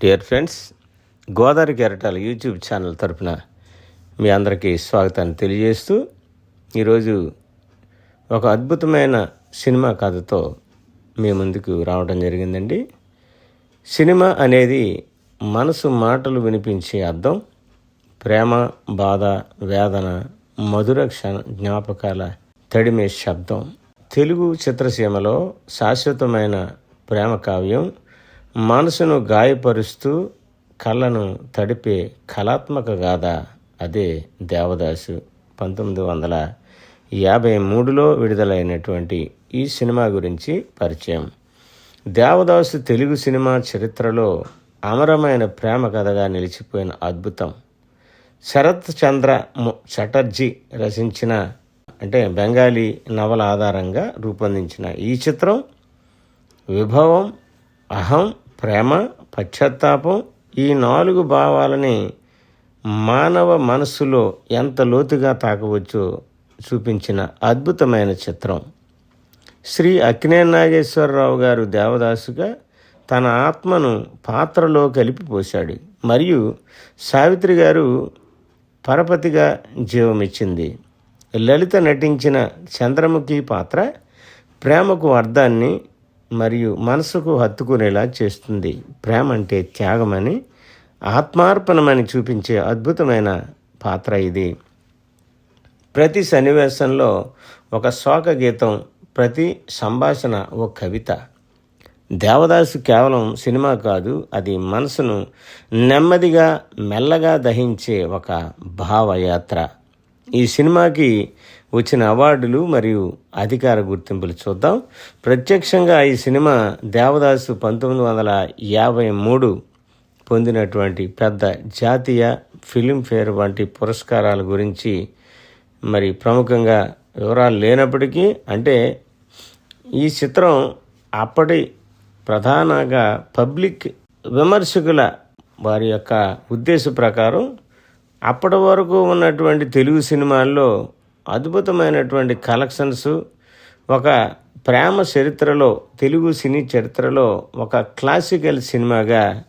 Dear friends Godavari కెరటాల YouTube channel తరపున మీ అందరికీ స్వాగతాన్ని తెలియజేస్తూ ఈరోజు ఒక అద్భుతమైన సినిమా కథతో మీ ముందుకు రావడం జరిగిందండి. సినిమా అనేది మనసు మాటలు వినిపించే అర్థం ప్రేమ బాధ వేదన మధుర క్షణ జ్ఞాపకాల తడిమే శబ్దం తెలుగు చిత్రసీమలో శాశ్వతమైన ప్రేమ కావ్యం మనసును గాయపరుస్తూ కళ్ళను తడిపే కళాత్మక గాథ అదే దేవదాసు. పంతొమ్మిది వందల యాభై మూడులో విడుదలైనటువంటి ఈ సినిమా గురించి పరిచయం. దేవదాసు తెలుగు సినిమా చరిత్రలో అమరమైన ప్రేమ కథగా నిలిచిపోయిన అద్భుతం. శరత్ చంద్ర ము- చటర్జీ రచించిన అంటే బెంగాలీ నవల ఆధారంగా రూపొందించిన ఈ చిత్రం విభవం అహం ప్రేమ పశ్చాత్తాపం ఈ నాలుగు భావాలని మానవ మనస్సులో ఎంత లోతుగా తాకవచ్చో చూపించిన అద్భుతమైన చిత్రం. శ్రీ అక్కినే నాగేశ్వరరావు గారు దేవదాసుగా తన ఆత్మను పాత్రలో కలిపి పోశాడు. మరియు సావిత్రి గారు పరపతిగా జీవమిచ్చింది. లలిత నటించిన చంద్రముఖి పాత్ర ప్రేమకు అర్థాన్ని మరియు మనసుకు హత్తుకునేలా చేస్తుంది. ప్రేమ అంటే త్యాగమని ఆత్మార్పణమని చూపించే అద్భుతమైన పాత్ర ఇది. ప్రతి సన్నివేశంలో ఒక శోక గీతం ప్రతి సంభాషణ ఓ కవిత. దేవదాసు కేవలం సినిమా కాదు అది మనసును నెమ్మదిగా మెల్లగా దహించే ఒక భావయాత్ర. ఈ సినిమాకి వచ్చిన అవార్డులు మరియు అధికార గుర్తింపులు చూద్దాం. ప్రత్యక్షంగా ఈ సినిమా దేవదాసు పంతొమ్మిది వందల యాభై మూడు పొందినటువంటి పెద్ద జాతీయ ఫిలింఫేర్ వంటి పురస్కారాల గురించి మరి ప్రముఖంగా వివరాలు లేనప్పటికీ అంటే ఈ చిత్రం అప్పటి ప్రధానంగా పబ్లిక్ విమర్శకుల వారి యొక్క ఉద్దేశ ప్రకారం అప్పటి వరకు ఉన్నటువంటి తెలుగు సినిమాల్లో అద్భుతమైనటువంటి కలెక్షన్స్. ఒక ప్రేమ చరిత్రలో తెలుగు సినీ చరిత్రలో ఒక క్లాసికల్ సినిమాగా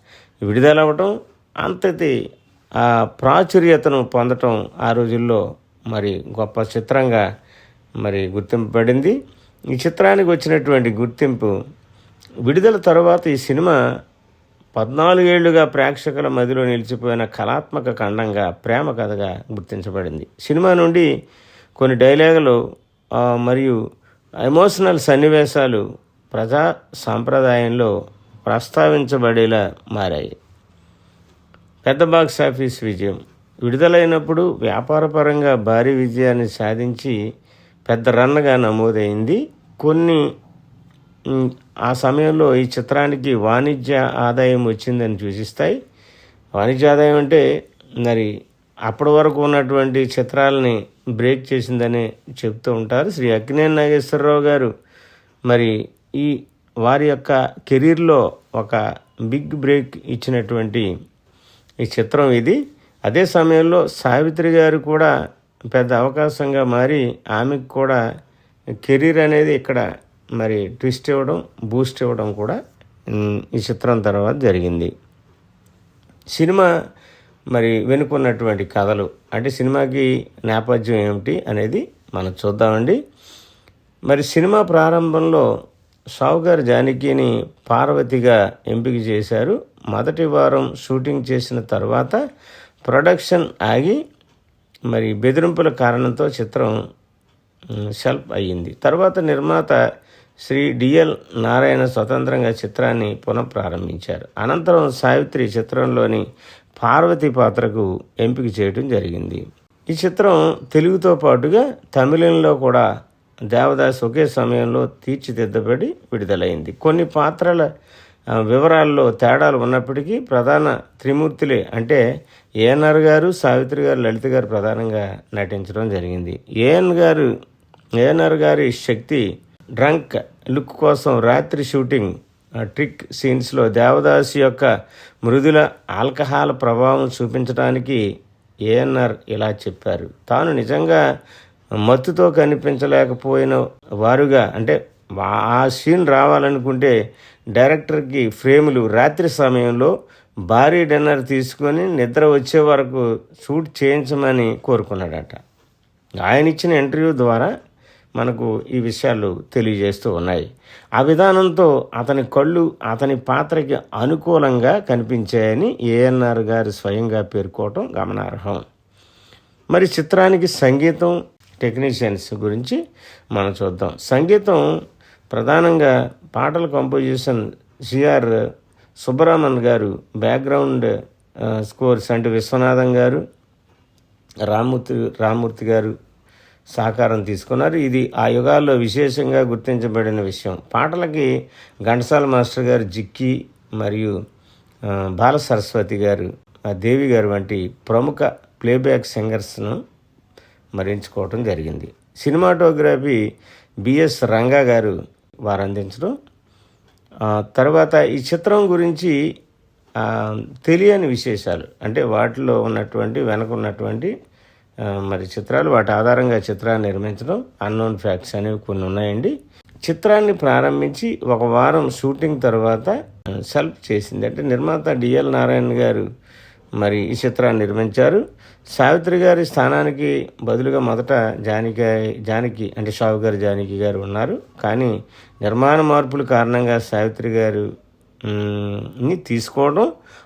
విడుదలవ్వటం అంతటి ఆ ప్రాచుర్యతను పొందటం ఆ రోజుల్లో మరి గొప్ప చిత్రంగా మరి గుర్తింపబడింది. ఈ చిత్రానికి వచ్చినటువంటి గుర్తింపు విడుదల తర్వాత ఈ సినిమా పద్నాలుగేళ్ళుగా ప్రేక్షకుల మదిలో నిలిచిపోయిన కళాత్మక ఖండంగా ప్రేమ కథగా గుర్తించబడింది. సినిమా నుండి కొన్ని డైలాగులు మరియు ఎమోషనల్ సన్నివేశాలు ప్రజా సాంప్రదాయంలో ప్రస్తావించబడేలా మారాయి. పెద్ద బాక్స్ ఆఫీస్ విజయం. విడుదలైనప్పుడు వ్యాపారపరంగా భారీ విజయాన్ని సాధించి పెద్ద రన్గా నమోదైంది. కొన్ని ఆ సమయంలో ఈ చిత్రానికి వాణిజ్య ఆదాయం వచ్చిందని సూచిస్తాయి. వాణిజ్య ఆదాయం అంటే మరి అప్పటి వరకు ఉన్నటువంటి చిత్రాలని బ్రేక్ చేసిందనే చెప్తూ ఉంటారు శ్రీ అక్కినేని నాగేశ్వరరావు గారు. మరి ఈ వారి యొక్క కెరీర్లో ఒక బిగ్ బ్రేక్ ఇచ్చినటువంటి ఈ చిత్రం ఇది. అదే సమయంలో సావిత్రి గారు కూడా పెద్ద అవకాశంగా మారి ఆమెకు కూడా కెరీర్ అనేది ఇక్కడ మరి ట్విస్ట్ ఇవ్వడం బూస్ట్ ఇవ్వడం కూడా ఈ చిత్రం తర్వాత జరిగింది. సినిమా మరి వెనుకున్నటువంటి కథలు అంటే సినిమాకి నేపథ్యం ఏమిటి అనేది మనం చూద్దామండి. మరి సినిమా ప్రారంభంలో షావుగారు జానకిని పార్వతిగా ఎంపిక చేశారు. మొదటి వారం షూటింగ్ చేసిన తర్వాత ప్రొడక్షన్ ఆగి మరి బెదిరింపుల కారణంతో చిత్రం షెల్ఫ్ అయ్యింది. తర్వాత నిర్మాత శ్రీ డిఎల్ నారాయణ స్వతంత్రంగా చిత్రాన్ని పునఃప్రారంభించారు. అనంతరం సావిత్రి చిత్రంలోని పార్వతి పాత్రకు ఎంపిక చేయడం జరిగింది. ఈ చిత్రం తెలుగుతో పాటుగా తమిళంలో కూడా దేవదాస్ ఒకే సమయంలో తీర్చిదిద్దబడి విడుదలైంది. కొన్ని పాత్రల వివరాల్లో తేడాలు ఉన్నప్పటికీ ప్రధాన త్రిమూర్తులే అంటే ఏఎన్ఆర్ గారు సావిత్రి గారు లలిత గారు ప్రధానంగా నటించడం జరిగింది. ఏఎన్ గారు ఏఎన్ఆర్ గారి శక్తి డ్రంక్ లుక్ కోసం రాత్రి షూటింగ్ ట్రిక్ సీన్స్లో దేవదాసి యొక్క మృదుల ఆల్కహాల్ ప్రభావం చూపించడానికి ఏఎన్ఆర్ ఇలా చెప్పారు. తాను నిజంగా మత్తుతో కనిపించలేకపోయిన వారుగా అంటే ఆ సీన్ రావాలనుకుంటే డైరెక్టర్కి ఫ్రేములు రాత్రి సమయంలో భారీ డిన్నర్ తీసుకొని నిద్ర వచ్చే వరకు షూట్ చేయించమని కోరుకున్నాడట. ఆయన ఇచ్చిన ఇంటర్వ్యూ ద్వారా మనకు ఈ విషయాలు తెలియజేస్తూ ఉన్నాయి. ఆ విధానంతో అతని కళ్ళు అతని పాత్రకి అనుకూలంగా కనిపించాయని ఏఎన్ఆర్ గారు స్వయంగా పేర్కోవటం గమనార్హం. మరి చిత్రానికి సంగీతం టెక్నీషియన్స్ గురించి మనం చూద్దాం. సంగీతం ప్రధానంగా పాటల కంపోజిషన్ సిఆర్ సుబ్బరామన్ గారు బ్యాక్గ్రౌండ్ స్కోర్స్ అంటే విశ్వనాథం గారు రామూర్తి రామూర్తి గారు సహకారం తీసుకున్నారు. ఇది ఆ యుగాల్లో విశేషంగా గుర్తించబడిన విషయం. పాటలకి ఘంటసాల మాస్టర్ గారు జిక్కి మరియు బాల సరస్వతి గారు ఆ దేవి గారు వంటి ప్రముఖ ప్లేబ్యాక్ సింగర్స్ను మరించుకోవటం జరిగింది. సినిమాటోగ్రఫీ బిఎస్ రంగా గారు వారు అందించడం తర్వాత ఈ చిత్రం గురించి తెలియని విశేషాలు అంటే వాటిలో ఉన్నటువంటి వెనక ఉన్నటువంటి మరి చిత్రాలు వాటి ఆధారంగా చిత్రాన్ని నిర్మించడం అన్నోన్ ఫ్యాక్ట్స్ అనేవి కొన్ని ఉన్నాయండి. చిత్రాన్ని ప్రారంభించి ఒక వారం షూటింగ్ తర్వాత సెల్ఫ్ చేసింది. అంటే నిర్మాత డిఎల్ నారాయణ గారు మరి ఈ చిత్రాన్ని నిర్మించారు. సావిత్రి గారి స్థానానికి బదులుగా మొదట జానకి జానకి అంటే షావు గారు జానకి గారు ఉన్నారు. కానీ నిర్మాణ మార్పుల కారణంగా సావిత్రి గారు ని తీసుకోవడం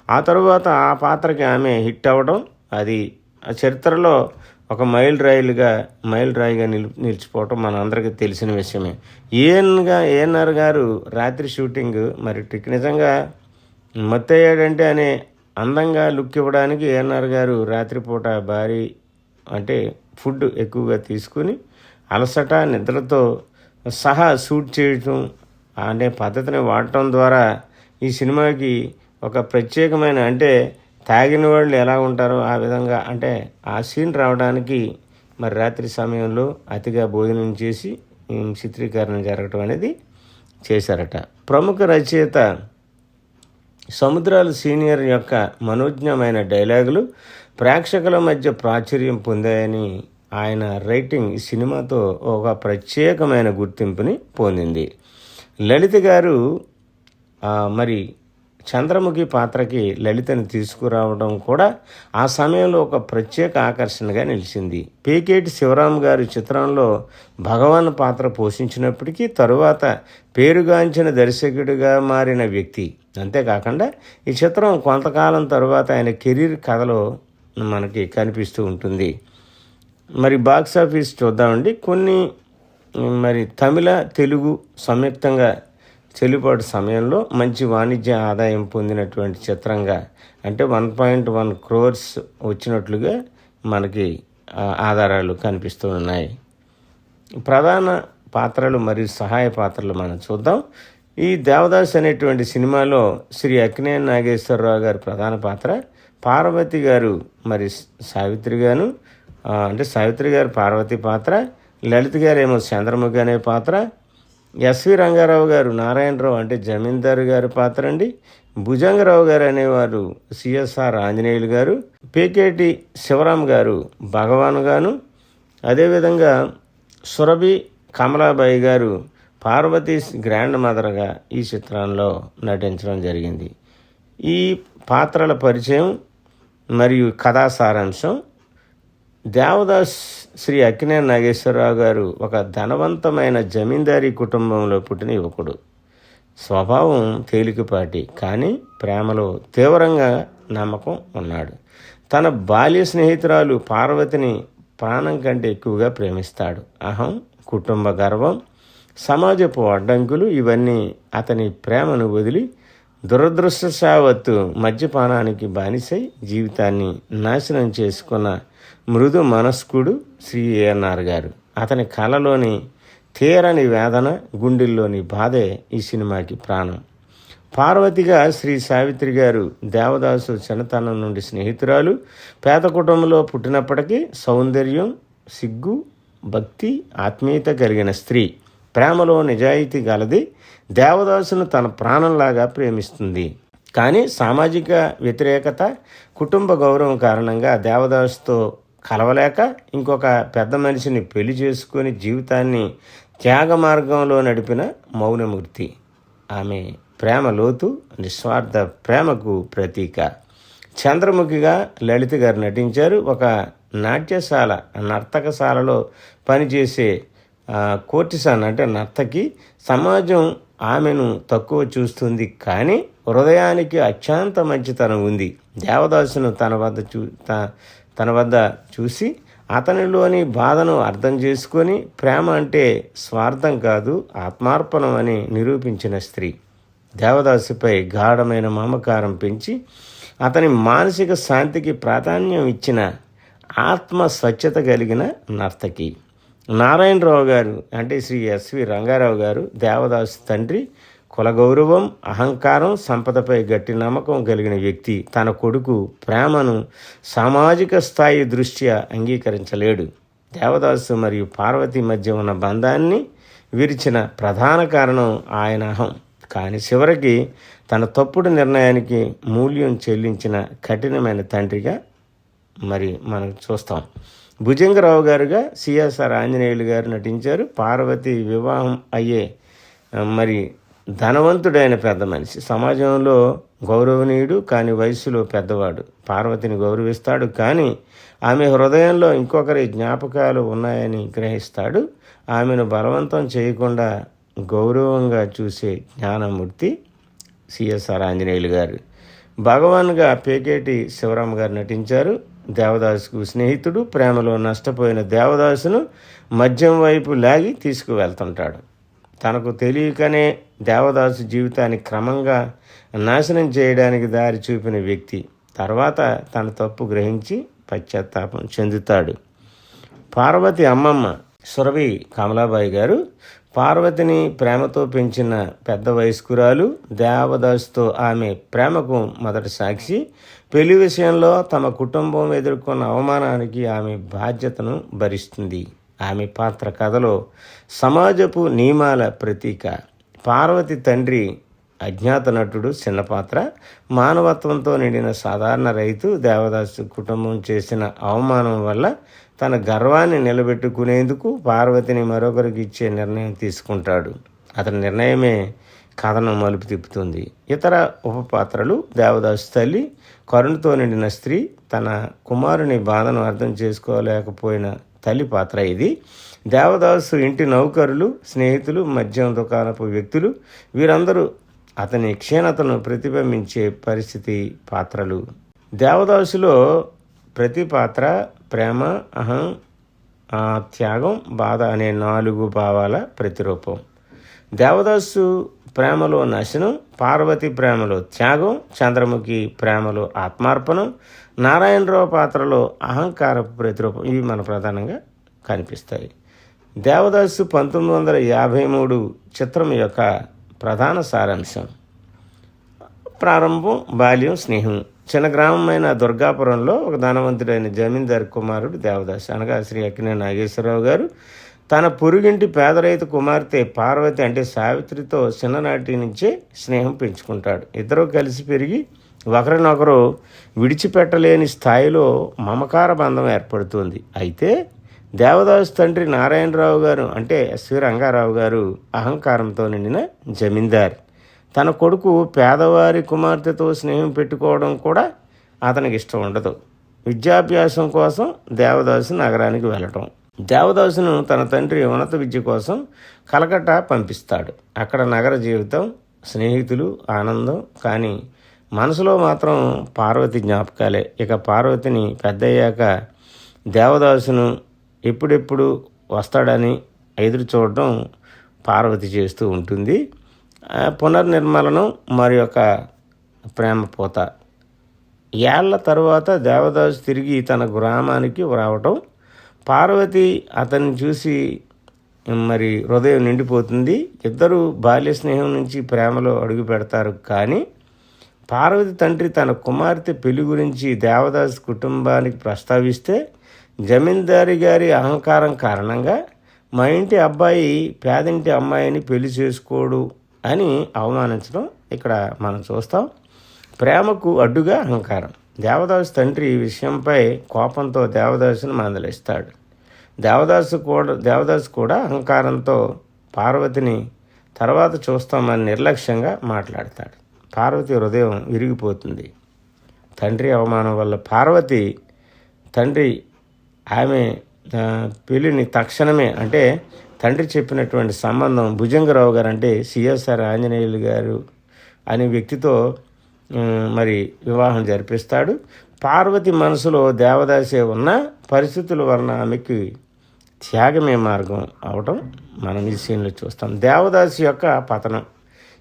ఆ తర్వాత ఆ పాత్రకి ఆమె హిట్ అవ్వడం అది ఆ చరిత్రలో ఒక మైల్ రాయిలుగా మైల్ రాయిగా నిలు నిలిచిపోవటం మన అందరికీ తెలిసిన విషయమే. ఏఎన్గా ఏఎన్ఆర్ గారు రాత్రి షూటింగ్ మరి ట్రిక్ నిజంగా మత్తయ్యాడంటే అనే అందంగా లుక్ ఇవ్వడానికి ఏఎన్ఆర్ గారు రాత్రిపూట భారీ అంటే ఫుడ్ ఎక్కువగా తీసుకుని అలసట నిద్రతో సహా షూట్ చేయటం అనే పద్ధతిని వాడటం ద్వారా ఈ సినిమాకి ఒక ప్రత్యేకమైన అంటే తాగిన వాళ్ళు ఎలా ఉంటారో ఆ విధంగా అంటే ఆ సీన్ రావడానికి మరి రాత్రి సమయంలో అతిగా భోజనం చేసి చిత్రీకరణ జరగటం అనేది చేశారట. ప్రముఖ రచయిత సముద్రాల సీనియర్ యొక్క మనోజ్ఞమైన డైలాగులు ప్రేక్షకుల మధ్య ప్రాచుర్యం పొందాయని ఆయన రైటింగ్ ఈ సినిమాతో ఒక ప్రత్యేకమైన గుర్తింపుని పొందింది. లలిత గారు మరి చంద్రముఖి పాత్రకి లలితను తీసుకురావడం కూడా ఆ సమయంలో ఒక ప్రత్యేక ఆకర్షణగా నిలిచింది. పేకేటి శివరాం గారి చిత్రంలో భగవాన్ పాత్ర పోషించినప్పటికీ తరువాత పేరుగాంచిన దర్శకుడిగా మారిన వ్యక్తి. అంతేకాకుండా ఈ చిత్రం కొంతకాలం తరువాత ఆయన కెరీర్ కథలో మనకి కనిపిస్తూ ఉంటుంది. మరి బాక్స్ ఆఫీస్ చూద్దామండి. కొన్ని మరి తమిళ తెలుగు సంయుక్తంగా చెల్లుబాటు సమయంలో మంచి వాణిజ్య ఆదాయం పొందినటువంటి చిత్రంగా అంటే వన్ పాయింట్ వన్ క్రోర్స్ వచ్చినట్లుగా మనకి ఆధారాలు కనిపిస్తూ ఉన్నాయి. ప్రధాన పాత్రలు మరియు సహాయ పాత్రలు మనం చూద్దాం. ఈ దేవదాస్ అనేటువంటి సినిమాలో శ్రీ అక్కినేని నాగేశ్వరరావు గారి ప్రధాన పాత్ర పార్వతి గారు మరి సావిత్రి గాను అంటే సావిత్రి గారు పార్వతి పాత్ర లలిత్ గారు ఏమో చంద్రముఖి అనే పాత్ర ఎస్వి రంగారావు గారు నారాయణరావు అంటే జమీందారు గారి పాత్ర అండి భుజంగరావు గారు అనేవారు సిఎస్ఆర్ ఆంజనేయులు గారు. పేకేటి శివరాం గారు భగవాన్ గాను. అదేవిధంగా సురభి కమలాబాయి గారు పార్వతీ గ్రాండ్ మదర్గా ఈ చిత్రంలో నటించడం జరిగింది. ఈ పాత్రల పరిచయం మరియు కథా సారాంశం దేవదాస్ శ్రీ అక్కినే నాగేశ్వరరావు గారు ఒక ధనవంతమైన జమీందారీ కుటుంబంలో పుట్టిన యువకుడు. స్వభావం తేలికపాటి కానీ ప్రేమలో తీవ్రంగా నమ్మకం ఉన్నాడు. తన బాల్య స్నేహితురాలు పార్వతిని ప్రాణం కంటే ఎక్కువగా ప్రేమిస్తాడు. అహం కుటుంబ గర్వం సమాజపు అడ్డంకులు ఇవన్నీ అతని ప్రేమను వదిలి దురదృష్టశావత్తు మద్యపానానికి బానిసై జీవితాన్ని నాశనం చేసుకున్న మృదు మనస్కుడు శ్రీ ఏఎన్ఆర్ గారు. అతని కళలోని తీరని వేదన గుండెల్లోని బాధే ఈ సినిమాకి ప్రాణం. పార్వతిగా శ్రీ సావిత్రి గారు దేవదాసు చిన్నతనం నుండి స్నేహితురాలు. పేద కుటుంబంలో పుట్టినప్పటికీ సౌందర్యం సిగ్గు భక్తి ఆత్మీయత కలిగిన స్త్రీ. ప్రేమలో నిజాయితీ గలది దేవదాసును తన ప్రాణంలాగా ప్రేమిస్తుంది. కానీ సామాజిక వ్యతిరేకత కుటుంబ గౌరవం కారణంగా దేవదాసుతో కలవలేక ఇంకొక పెద్ద మనిషిని పెళ్ళి చేసుకొని జీవితాన్ని త్యాగ మార్గంలో నడిపిన మౌనమూర్తి. ఆమె ప్రేమ లోతు నిస్వార్థ ప్రేమకు ప్రతీక. చంద్రముఖిగా లలిత గారు నటించారు. ఒక నాట్యశాల నర్తకశాలలో పనిచేసే కోర్టిసాన్ అంటే నర్తకి. సమాజం ఆమెను తక్కువ చూస్తుంది కానీ హృదయానికి అత్యంత మంచితనం ఉంది. దేవదాసును తన వద్ద చూ త- తన వద్ద చూసి అతనిలోని బాధను అర్థం చేసుకొని ప్రేమ అంటే స్వార్థం కాదు ఆత్మార్పణం అని నిరూపించిన స్త్రీ. దేవదాసుపై గాఢమైన మమకారం పెంచి అతని మానసిక శాంతికి ప్రాధాన్యం ఇచ్చిన ఆత్మ స్వచ్ఛత కలిగిన నర్తకి. నారాయణరావు గారు అంటే శ్రీ ఎస్వి రంగారావు గారు దేవదాసు తండ్రి కుల గౌరవం అహంకారం సంపదపై గట్టి నమ్మకం కలిగిన వ్యక్తి తన కొడుకు ప్రేమను సామాజిక స్థాయి దృష్ట్యా అంగీకరించలేడు. దేవదాసు మరియు పార్వతి మధ్య ఉన్న బంధాన్ని విరిచిన ప్రధాన కారణం ఆయన అహం. కానీ చివరికి తన తప్పుడు నిర్ణయానికి మూల్యం చెల్లించిన కఠినమైన తండ్రిగా మరి మనం చూస్తాం. భుజంగరావు గారుగా సిఎస్ఆర్ ఆంజనేయులు గారు నటించారు. పార్వతి వివాహం అయ్యే మరి ధనవంతుడైన పెద్ద మనిషి. సమాజంలో గౌరవనీయుడు కానీ వయసులో పెద్దవాడు. పార్వతిని గౌరవిస్తాడు కానీ ఆమె హృదయంలో ఇంకొకరి జ్ఞాపకాలు ఉన్నాయని గ్రహిస్తాడు. ఆమెను బలవంతం చేయకుండా గౌరవంగా చూసే జ్ఞానమూర్తి సిఎస్ఆర్ ఆంజనేయులు గారు. భగవాన్గా పేకేటి శివరామ గారు నటించారు. దేవదాసుకు స్నేహితుడు. ప్రేమలో నష్టపోయిన దేవదాసును మద్యం వైపు లాగి తీసుకువెళ్తుంటాడు. తనకు తెలియకనే దేవదాసు జీవితాన్ని క్రమంగా నాశనం చేయడానికి దారి చూపిన వ్యక్తి. తర్వాత తన తప్పు గ్రహించి పశ్చాత్తాపం చెందుతాడు. పార్వతి అమ్మమ్మ సురభి కమలాబాయి గారు పార్వతిని ప్రేమతో పెంచిన పెద్ద వయస్కురాలు దేవదాసుతో ఆమె ప్రేమకు మొదటి సాక్షి. పెళ్ళి విషయంలో తమ కుటుంబం ఎదుర్కొన్న అవమానానికి ఆమె బాధ్యతను భరిస్తుంది. ఆమె పాత్ర కథలో సమాజపు నియమాల ప్రతీక. పార్వతి తండ్రి అజ్ఞాత నటుడు చిన్న పాత్ర. మానవత్వంతో నిండిన సాధారణ రైతు దేవదాసు కుటుంబం చేసిన అవమానం వల్ల తన గర్వాన్ని నిలబెట్టుకునేందుకు పార్వతిని మరొకరికి ఇచ్చే నిర్ణయం తీసుకుంటాడు. అతని నిర్ణయమే కథను మలుపు తిప్పుతుంది. ఇతర ఉపపాత్రలు దేవదాసు తల్లి కరుణతో నిండిన స్త్రీ తన కుమారుని బాధను అర్థం చేసుకోలేకపోయిన తల్లి పాత్ర ఇది. దేవదాసు ఇంటి నౌకరులు స్నేహితులు మద్యం దుకాణపు వ్యక్తులు వీరందరూ అతని క్షీణతను ప్రతిబింబించే పరిస్థితి పాత్రలు. దేవదాసులో ప్రతి పాత్ర ప్రేమ అహం ఆ, త్యాగం బాధ అనే నాలుగు భావాల ప్రతిరూపం. దేవదాసు ప్రేమలో నశనం పార్వతి ప్రేమలో త్యాగం చంద్రముఖి ప్రేమలో ఆత్మార్పణం నారాయణరావు పాత్రలో అహంకారపు ప్రతిరూపం ఇవి మన ప్రధానంగా కనిపిస్తాయి. దేవదాసు పంతొమ్మిది వందల యాభై మూడు చిత్రం యొక్క ప్రధాన సారాంశం. ప్రారంభం బాల్యం స్నేహం. చిన్న గ్రామమైన దుర్గాపురంలో ఒక ధనవంతుడైన జమీందారు కుమారుడు దేవదాస్ అనగా శ్రీ అక్కినే నాగేశ్వరరావు గారు తన పొరుగింటి పేద రైతు కుమార్తె పార్వతి అంటే సావిత్రితో చిన్ననాటి నుంచే స్నేహం పెంచుకుంటాడు. ఇద్దరూ కలిసి పెరిగి ఒకరినొకరు విడిచిపెట్టలేని స్థాయిలో మమకార బంధం ఏర్పడుతుంది. అయితే దేవదాసు తండ్రి నారాయణరావు గారు అంటే ఎస్వి రంగారావు గారు అహంకారంతో నిండిన జమీందార్. తన కొడుకు పేదవారి కుమార్తెతో స్నేహం పెట్టుకోవడం కూడా అతనికి ఇష్టం ఉండదు. విద్యాభ్యాసం కోసం దేవదాసు నగరానికి వెళ్ళటం. దేవదాసును తన తండ్రి ఉన్నత విద్య కోసం కలకట్టా పంపిస్తాడు. అక్కడ నగర జీవితం స్నేహితులు ఆనందం కానీ మనసులో మాత్రం పార్వతి జ్ఞాపకాలే. ఇక పార్వతిని పెద్దయ్యాక దేవదాసును ఎప్పుడెప్పుడు వస్తాడని ఎదురు చూడడం పార్వతి చేస్తూ ఉంటుంది. పునర్నిర్మలనం మరి యొక్క ప్రేమ పోత. ఏళ్ళ తరువాత దేవదాసు తిరిగి తన గ్రామానికి రావటం పార్వతి అతన్ని చూసి మరి హృదయం నిండిపోతుంది. ఇద్దరు బాల్య స్నేహం నుంచి ప్రేమలో అడుగు పెడతారు కానీ పార్వతి తండ్రి తన కుమార్తె పెళ్ళి గురించి దేవదాస్ కుటుంబానికి ప్రస్తావిస్తే జమీందారి గారి అహంకారం కారణంగా మా ఇంటి అబ్బాయి పేదింటి అమ్మాయిని పెళ్ళి చేసుకోడు అని అవమానించడం ఇక్కడ మనం చూస్తాం. ప్రేమకు అడ్డుగా అహంకారం. దేవదాసు తండ్రి ఈ విషయంపై కోపంతో దేవదాసును మందలిస్తాడు. దేవదాసు కూడా దేవదాసు కూడా అహంకారంతో పార్వతిని తర్వాత చూస్తామని నిర్లక్ష్యంగా మాట్లాడతాడు. పార్వతి హృదయం విరిగిపోతుంది. తండ్రి అవమానం వల్ల పార్వతి తండ్రి ఆమె పెళ్ళిని తక్షణమే అంటే తండ్రి చెప్పినటువంటి సంబంధం భుజంగరావు గారు అంటే సిఎస్ఆర్ ఆంజనేయులు గారు అనే వ్యక్తితో మరి వివాహం జరిపిస్తాడు. పార్వతి మనసులో దేవదాసే ఉన్న పరిస్థితుల వలన ఆమెకి త్యాగమే మార్గం అవటం మనం ఈ సీన్లో చూస్తాం. దేవదాసు యొక్క పతనం.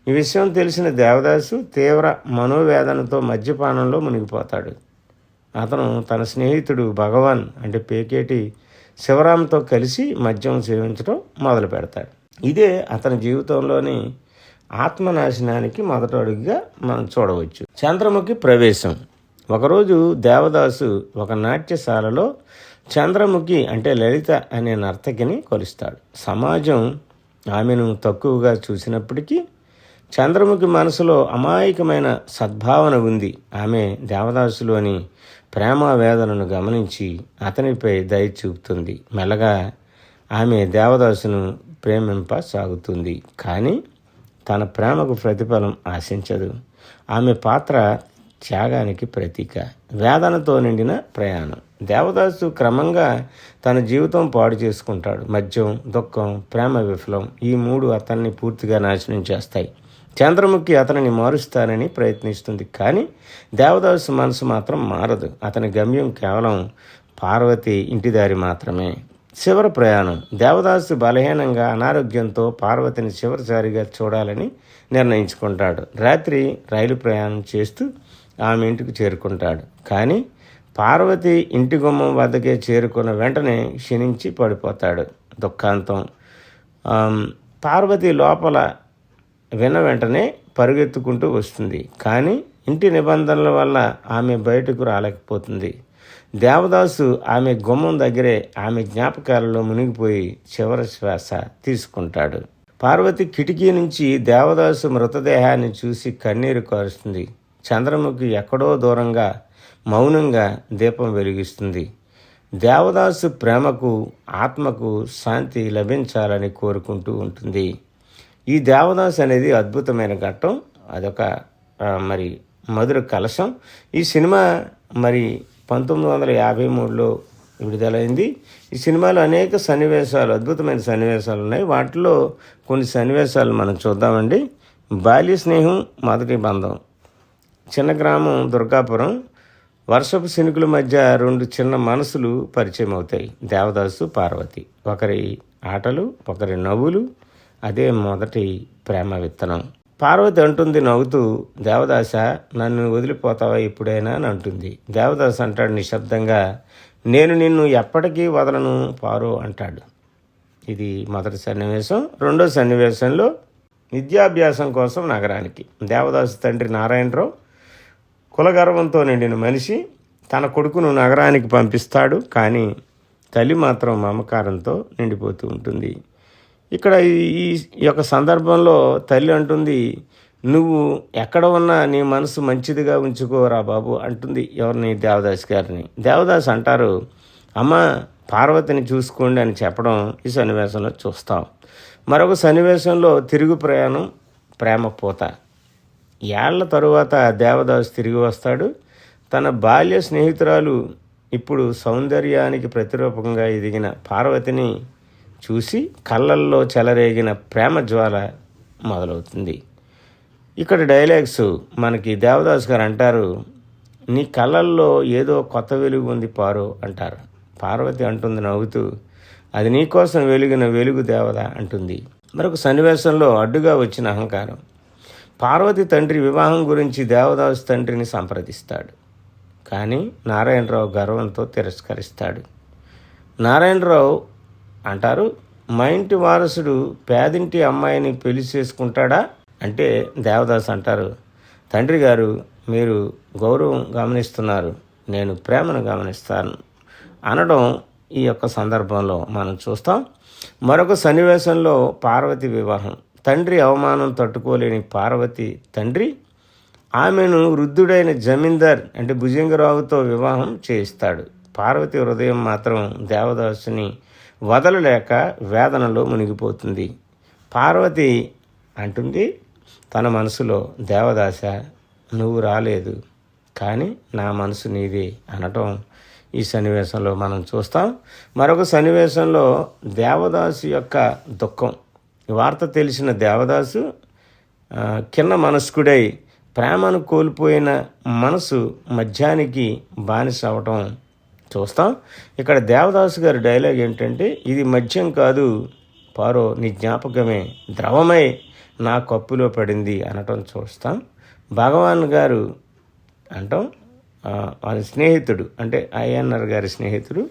ఈ విషయం తెలిసిన దేవదాసు తీవ్ర మనోవేదనతో మద్యపానంలో మునిగిపోతాడు. అతను తన స్నేహితుడు భగవాన్ అంటే పేకేటి శివరాంతో కలిసి మద్యం సేవించడం మొదలు పెడతాడు ఇదే అతని జీవితంలోని ఆత్మనాశనానికి మొదట అడుగుగా మనం చూడవచ్చు. చంద్రముఖి ప్రవేశం. ఒకరోజు దేవదాసు ఒక నాట్యశాలలో చంద్రముఖి అంటే లలిత అనే నర్తకిని కొలుస్తాడు. సమాజం ఆమెను తక్కువగా చూసినప్పటికీ చంద్రముఖి మనసులో అమాయకమైన సద్భావన ఉంది. ఆమె దేవదాసులోని ప్రేమ వేదనను గమనించి అతనిపై దయ చూపుతుంది. మెల్లగా ఆమె దేవదాసును ప్రేమింప సాగుతుంది కానీ తన ప్రేమకు ప్రతిఫలం ఆశించదు. ఆమె పాత్ర త్యాగానికి ప్రతీక. వేదనతో నిండిన ప్రయాణం. దేవదాసు క్రమంగా తన జీవితం పాడు చేసుకుంటాడు. మద్యం దుఃఖం ప్రేమ విఫలం ఈ మూడు అతన్ని పూర్తిగా నాశనం చేస్తాయి. చంద్రముఖి అతనిని మారుస్తానని ప్రయత్నిస్తుంది కానీ దేవదాసు మనసు మాత్రం మారదు. అతని గమ్యం కేవలం పార్వతి ఇంటిదారి మాత్రమే. చివరి ప్రయాణం. దేవదాసు బలహీనంగా అనారోగ్యంతో పార్వతిని చివరిసారిగా చూడాలని నిర్ణయించుకుంటాడు. రాత్రి రైలు ప్రయాణం చేస్తూ ఆమె ఇంటికి చేరుకుంటాడు. కానీ పార్వతి ఇంటి గుమ్మం వద్దకే చేరుకున్న వెంటనే క్షీణించి పడిపోతాడు. దుఃఖాంతం. పార్వతి లోపల విన్న వెంటనే పరుగెత్తుకుంటూ వస్తుంది. కానీ ఇంటి నిబంధనల వల్ల ఆమె బయటకు రాలేకపోతుంది. దేవదాసు ఆమె గుమ్మం దగ్గరే ఆమె జ్ఞాపకాలలో మునిగిపోయి చివరి శ్వాస తీసుకుంటాడు. పార్వతి కిటికీ నుంచి దేవదాసు మృతదేహాన్ని చూసి కన్నీరు కారుస్తుంది. చంద్రముఖి ఎక్కడో దూరంగా మౌనంగా దీపం వెలిగిస్తుంది. దేవదాసు ప్రేమకు ఆత్మకు శాంతి లభించాలని కోరుకుంటూ ఉంటుంది. ఈ దేవదాస్ అనేది అద్భుతమైన ఘట్టం. అదొక మరి మధుర కలశం. ఈ సినిమా మరి పంతొమ్మిది వందల యాభై మూడులో విడుదలైంది. ఈ సినిమాలో అనేక సన్నివేశాలు అద్భుతమైన సన్నివేశాలు ఉన్నాయి. వాటిలో కొన్ని సన్నివేశాలు మనం చూద్దామండి. బాల్య స్నేహం మొదటి బంధం. చిన్న గ్రామం దుర్గాపురం. వర్షపు శనికుల మధ్య రెండు చిన్న మనసులు పరిచయం అవుతాయి. దేవదాసు పార్వతి. ఒకరి ఆటలు ఒకరి నవ్వులు అదే మొదటి ప్రేమ విత్తనం. పార్వతి అంటుంది నవ్వుతూ దేవదాస నన్ను వదిలిపోతావా ఇప్పుడైనా? అని అంటుంది. దేవదాస్ అంటాడు నిశ్శబ్దంగా నేను నిన్ను ఎప్పటికీ వదలను పారు అంటాడు. ఇది మొదటి సన్నివేశం. రెండో సన్నివేశంలో విద్యాభ్యాసం కోసం నగరానికి. దేవదాసు తండ్రి నారాయణరావు కులగర్వంతో నిండిన మనిషి తన కొడుకును నగరానికి పంపిస్తాడు కానీ తల్లి మాత్రం మమకారంతో నిండిపోతూ ఉంటుంది. ఇక్కడ ఈ ఈ యొక్క సందర్భంలో తల్లి అంటుంది నువ్వు ఎక్కడ ఉన్నా నీ మనసు మంచిదిగా ఉంచుకోరా బాబు అంటుంది ఎవరిని? దేవదాస్ గారిని. దేవదాస్ అంటారు అమ్మ పార్వతిని చూసుకోండి అని చెప్పడం ఈ సన్నివేశంలో చూస్తాం. మరొక సన్నివేశంలో తిరుగు ప్రయాణం ప్రేమ పూత. ఏళ్ళ తరువాత దేవదాస్ తిరిగి వస్తాడు. తన బాల్య స్నేహితురాలు ఇప్పుడు సౌందర్యానికి ప్రతిరూపంగా ఎదిగిన పార్వతిని చూసి కళ్ళల్లో చెలరేగిన ప్రేమ జ్వాల మొదలవుతుంది. ఇక్కడ డైలాగ్స్ మనకి దేవదాస్ గారు అంటారు నీ కళ్ళల్లో ఏదో కొత్త వెలుగు ఉంది పారు అంటారు. పార్వతి అంటుంది నవ్వుతూ అది నీకోసం వెలిగిన వెలుగు దేవత అంటుంది. మరొక సన్నివేశంలో అడ్డుగా వచ్చిన అహంకారం పార్వతి తండ్రి వివాహం గురించి దేవదాసు తండ్రిని సంప్రదిస్తాడు కానీ నారాయణరావు గర్వంతో తిరస్కరిస్తాడు. నారాయణరావు అంటారు మా ఇంటి వారసుడు పేదింటి అమ్మాయిని పెళ్ళి చేసుకుంటాడా? అంటే దేవదాస్ అంటారు తండ్రి గారు మీరు గౌరవం గమనిస్తున్నారు నేను ప్రేమను గమనిస్తాను. అనడం ఈ యొక్క సందర్భంలో మనం చూస్తాం. మరొక సన్నివేశంలో పార్వతి వివాహం. తండ్రి అవమానం తట్టుకోలేని పార్వతి తండ్రి ఆమెను వృద్ధుడైన జమీందార్ అంటే భుజంగరావుతో వివాహం చేయిస్తాడు. పార్వతి హృదయం మాత్రం దేవదాసుని వదలలేక వేదనలో మునిగిపోతుంది. పార్వతి అంటుంది తన మనసులో దేవదాస నువ్వు రాలేదు కానీ నా మనసు నీది అనటం ఈ సన్నివేశంలో మనం చూస్తాం. మరొక సన్నివేశంలో దేవదాసు యొక్క దుఃఖం. వార్త తెలిసిన దేవదాసు కింద మనస్కుడై ప్రేమను కోల్పోయిన మనసు మధ్యానికి బానిసవటం. చూస్తాం. ఇక్కడ దేవదాసు గారి డైలాగ్ ఏంటంటే ఇది మద్యం కాదు పారో నీ జ్ఞాపకమే ద్రవమై నా కప్పులో పడింది అనటం చూస్తాం. భగవాన్ గారు అంటాం వాళ్ళ స్నేహితుడు అంటే ఐఎన్ఆర్ గారి స్నేహితుడు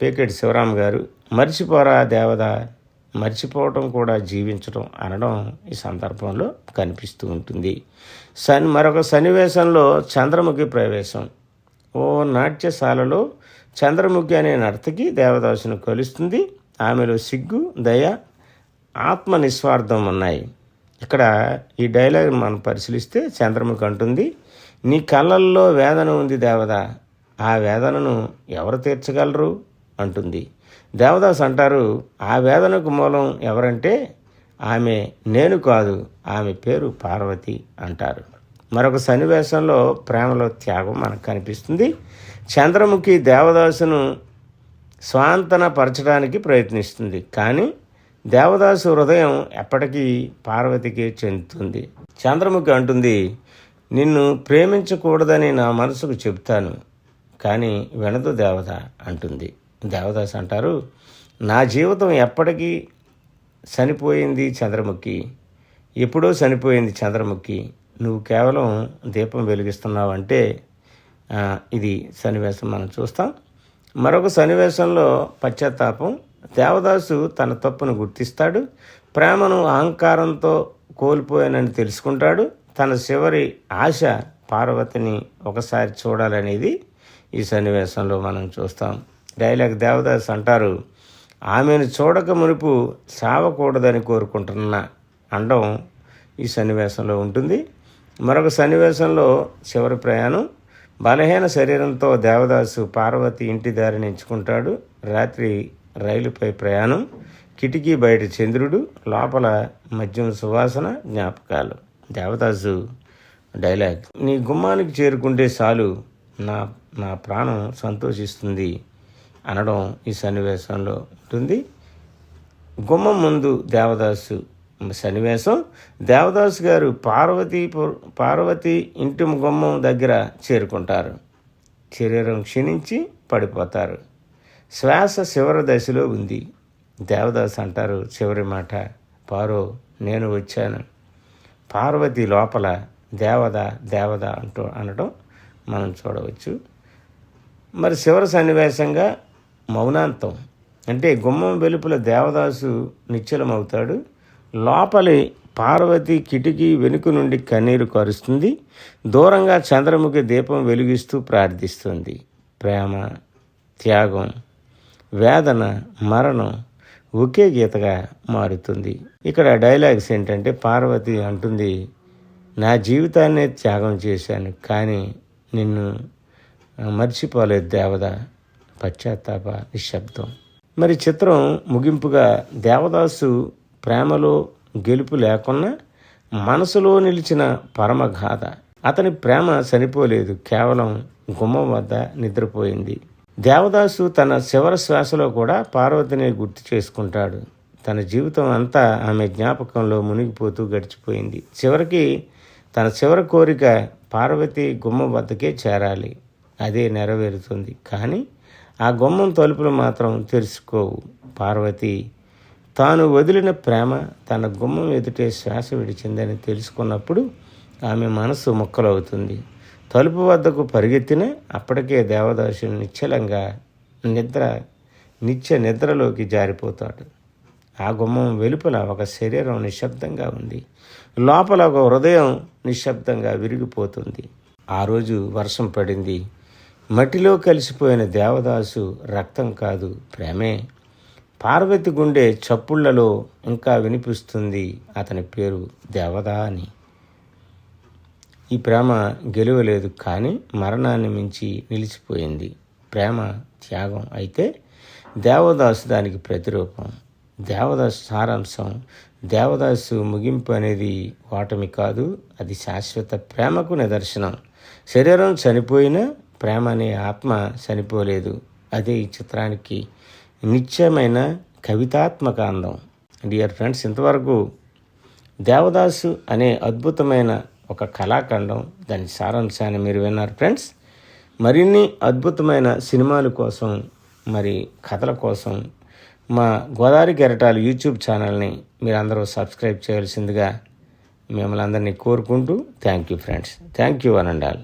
పేకెటి శివరామ్ గారు మర్చిపోరా దేవదా మర్చిపోవటం కూడా జీవించడం అనడం ఈ సందర్భంలో కనిపిస్తూ ఉంటుంది. సన్ మరొక సన్నివేశంలో చంద్రముఖి ప్రవేశం. ఓ నాట్యశాలలో చంద్రముఖి అనే నర్తకి దేవదాసును కలుస్తుంది. ఆమెలో సిగ్గు దయ ఆత్మ నిస్వార్థం ఉన్నాయి. ఇక్కడ ఈ డైలాగ్ మనం పరిశీలిస్తే చంద్రముఖి అంటుంది నీ కళ్ళల్లో వేదన ఉంది దేవత ఆ వేదనను ఎవరు తీర్చగలరు? అంటుంది. దేవదాస్ అంటారు ఆ వేదనకు మూలం ఎవరంటే ఆమె నేను కాదు ఆమె పేరు పార్వతి అంటారు. మరొక సన్నివేశంలో ప్రేమలో త్యాగం మనకు కనిపిస్తుంది. చంద్రముఖి దేవదాసును స్వాంతన పరచడానికి ప్రయత్నిస్తుంది. కానీ దేవదాసు హృదయం ఎప్పటికీ పార్వతికి చెందుతుంది. చంద్రముఖి అంటుంది నిన్ను ప్రేమించకూడదని నా మనసుకు చెప్తాను కానీ వినదు దేవత అంటుంది. దేవదాస్ అంటారు నా జీవితం ఎప్పటికీ చనిపోయింది చంద్రముఖి. ఎప్పుడో చనిపోయింది చంద్రముఖి. నువ్వు కేవలం దీపం వెలిగిస్తున్నావంటే ఇది సన్నివేశం మనం చూస్తాం. మరొక సన్నివేశంలో పశ్చాత్తాపం. దేవదాసు తన తప్పును గుర్తిస్తాడు. ప్రేమను అహంకారంతో కోల్పోయానని తెలుసుకుంటాడు. తన చివరి ఆశ పార్వతిని ఒకసారి చూడాలనేది ఈ సన్నివేశంలో మనం చూస్తాం. డైలాగ్ దేవదాస్ అంటారు ఆమెను చూడక మునుపు సావకూడదని కోరుకుంటున్న అండం ఈ సన్నివేశంలో ఉంటుంది. మరొక సన్నివేశంలో చివరి ప్రయాణం. బలహీన శరీరంతో దేవదాసు పార్వతి ఇంటి దారిని ఎంచుకుంటాడు. రాత్రి రైలుపై ప్రయాణం. కిటికీ బయట చంద్రుడు లోపల మద్యం సువాసన జ్ఞాపకాలు. దేవదాసు డైలాగ్ నీ గుమ్మానికి చేరుకుంటే చాలు. నా నా ప్రాణం సంతోషిస్తుంది అనడం ఈ సన్నివేశంలో ఉంటుంది. గుమ్మం ముందు దేవదాసు సన్నివేశం. దేవదాసు గారు పార్వతి పార్వతి ఇంటి గుమ్మం దగ్గర చేరుకుంటారు. శరీరం క్షీణించి పడిపోతారు. శ్వాస చివరి దశలో ఉంది. దేవదాస్ అంటారు చివరి మాట పారో నేను వచ్చాను. పార్వతి లోపల దేవద దేవద అంటూ అనడం మనం చూడవచ్చు. మరి చివరి సన్నివేశంగా మౌనాంతం. అంటే గుమ్మం వెలుపల దేవదాసు నిశ్చలమవుతాడు. లోపలి పార్వతి కిటికీ వెనుక నుండి కన్నీరు కరుస్తుంది. దూరంగా చంద్రముఖి దీపం వెలిగిస్తూ ప్రార్థిస్తుంది. ప్రేమ త్యాగం వేదన మరణం ఒకే గీతగా మారుతుంది. ఇక్కడ డైలాగ్స్ ఏంటంటే పార్వతి అంటుంది నా జీవితాన్నే త్యాగం చేశాను కానీ నిన్ను మర్చిపోలేదు దేవత. పశ్చాత్తాప నిశ్శబ్దం. మరి చిత్రం ముగింపుగా దేవదాసు ప్రేమలో గెలుపు లేకున్నా మనసులో నిలిచిన పరమఘాత అతని ప్రేమ చనిపోలేదు కేవలం గుమ్మం వద్ద నిద్రపోయింది. దేవదాసు తన చివరి శ్వాసలో కూడా పార్వతిని గుర్తు చేసుకుంటాడు. తన జీవితం అంతా ఆమె జ్ఞాపకంలో మునిగిపోతూ గడిచిపోయింది. చివరికి తన చివరి కోరిక పార్వతి గుమ్మం వద్దకే చేరాలి. అదే నెరవేరుతుంది. కానీ ఆ గుమ్మం తలుపులు మాత్రం తెరుచుకోవు. పార్వతి తాను వదిలిన ప్రేమ తన గుమ్మం ఎదుటే శ్వాస విడిచిందని తెలుసుకున్నప్పుడు ఆమె మనసు ముక్కలవుతుంది. తలుపు వద్దకు పరిగెత్తిన అప్పటికే దేవదాసు నిశ్చలంగా నిద్ర నిత్య నిద్రలోకి జారిపోతాడు. ఆ గుమ్మం వెలుపల ఒక శరీరం నిశ్శబ్దంగా ఉంది. లోపల ఒక హృదయం నిశ్శబ్దంగా విరిగిపోతుంది. ఆ రోజు వర్షం పడింది. మట్టిలో కలిసిపోయిన దేవదాసు రక్తం కాదు ప్రేమే. పార్వతి గుండె చప్పుళ్ళలో ఇంకా వినిపిస్తుంది అతని పేరు దేవదా అని. ఈ ప్రేమ గెలువలేదు కానీ మరణాన్ని మించి నిలిచిపోయింది. ప్రేమ త్యాగం అయితే దేవదాసు దానికి ప్రతిరూపం. దేవదాసు సారాంశం దేవదాసు ముగింపు అనేది ఓటమి కాదు అది శాశ్వత ప్రేమకు నిదర్శనం. శరీరం చనిపోయినా ప్రేమ అనే ఆత్మ చనిపోలేదు. అదే ఈ చిత్రానికి నిత్యమైన కవితాత్మక అందం డియర్ ఫ్రెండ్స్ ఇంతవరకు దేవదాసు అనే అద్భుతమైన ఒక కళాఖండం దాని సారాంశాన్ని మీరు విన్నారు ఫ్రెండ్స్ మరిన్ని అద్భుతమైన సినిమాల కోసం మరి కథల కోసం మా గోదావరి గెరటాలు యూట్యూబ్ ఛానల్ని మీరు అందరూ సబ్స్క్రైబ్ చేయాల్సిందిగా మిమ్మల్ని అందరినీ కోరుకుంటూ thank you friends thank you అనండాల్